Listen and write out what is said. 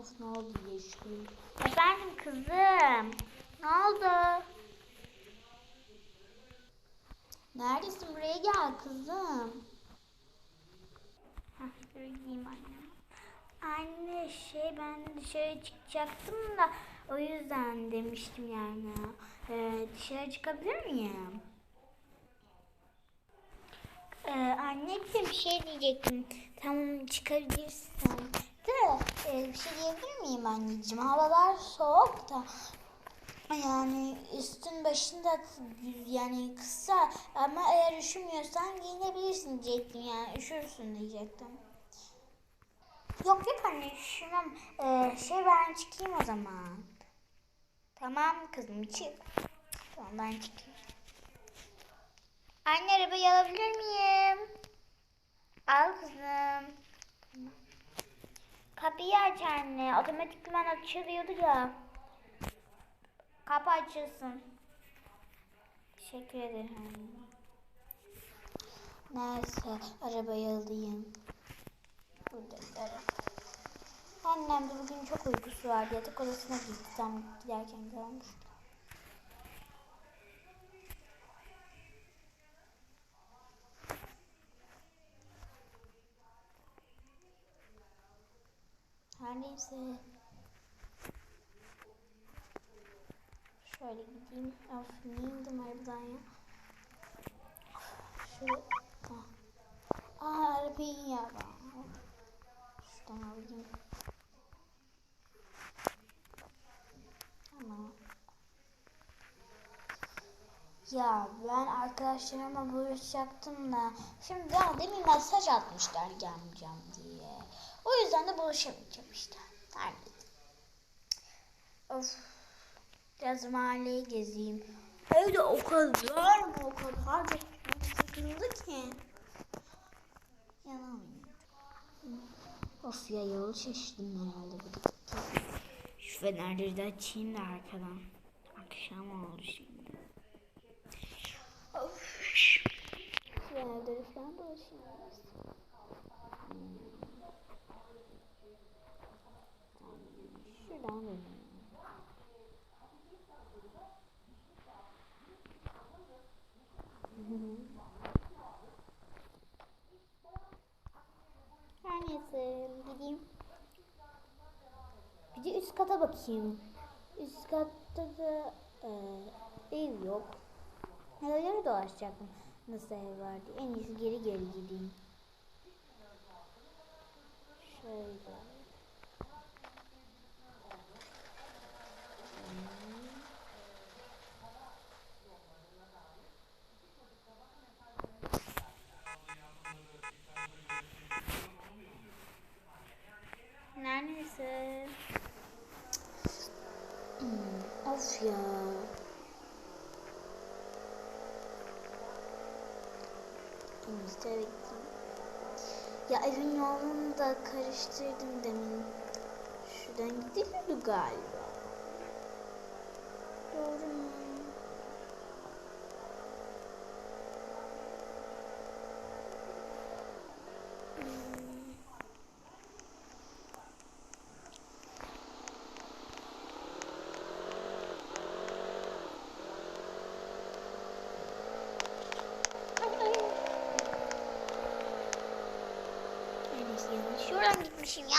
Of ne oldu Yeşil? Efendim kızım. Ne oldu? Neredesin? Buraya gel kızım. Hah, gideyim annem. Anne şey ben dışarı çıkacaktım da o yüzden demiştim yani. Ee, dışarı çıkabilir miyim? Ee, anneciğim bir şey diyecektim. Tamam çıkabilirsin. De e, bir şey diyebilir miyim anneciğim? Havalar soğuk da yani üstün başında yani kısa ama eğer üşümüyorsan giyinebilirsin diyecektim yani üşürsün diyecektim. Yok yok anne üşümem. Ee, şey ben çıkayım o zaman. Tamam kızım çık. Tamam ben çıkayım. Anne arabayı alabilir miyim? Al kızım. Tamam. Kapıyı aç anne. Otomatikman açılıyordu ya. Kapı açılsın. Teşekkür ederim. Neyse arabayı alayım. Burada araba. Annem de bugün çok uykusu vardı. Yatak odasına gitti. Tam giderken görmüştüm. Her neyse. Şöyle gideyim. Of niye indim arabadan ya? Şöyle. Ah. Aa arabayı ya ben. Şuradan alayım. Tamam. Ya ben arkadaşlarıma buluşacaktım da şimdi ya demin mesaj atmışlar gelmeyeceğim diye. O yüzden de buluşamayacağım işte. Her neyse. Of. Biraz mahalleyi gezeyim. Evde o kadar mı o kadar da sıkıldı ki. Yanamıyorum. Of ya yolu şaşırdım herhalde bu. Şu fenerleri de açayım da arkadan. Akşam oldu şimdi. Of. Yerleri falan dolaşıyoruz. Şuradan Neyse gideyim. Bir de üst kata bakayım. Üst katta da e, ev yok. Evleri dolaşacaktım. Nasıl ev var diye. En iyisi geri geri gideyim. Şöyle. Ya. Eve gideyim. Ya evin yolunu da karıştırdım demin. Şuradan gidiliyordu galiba. Doğru mu? Hmm. En iyisi yanlış. Şuradan gitmişim ya.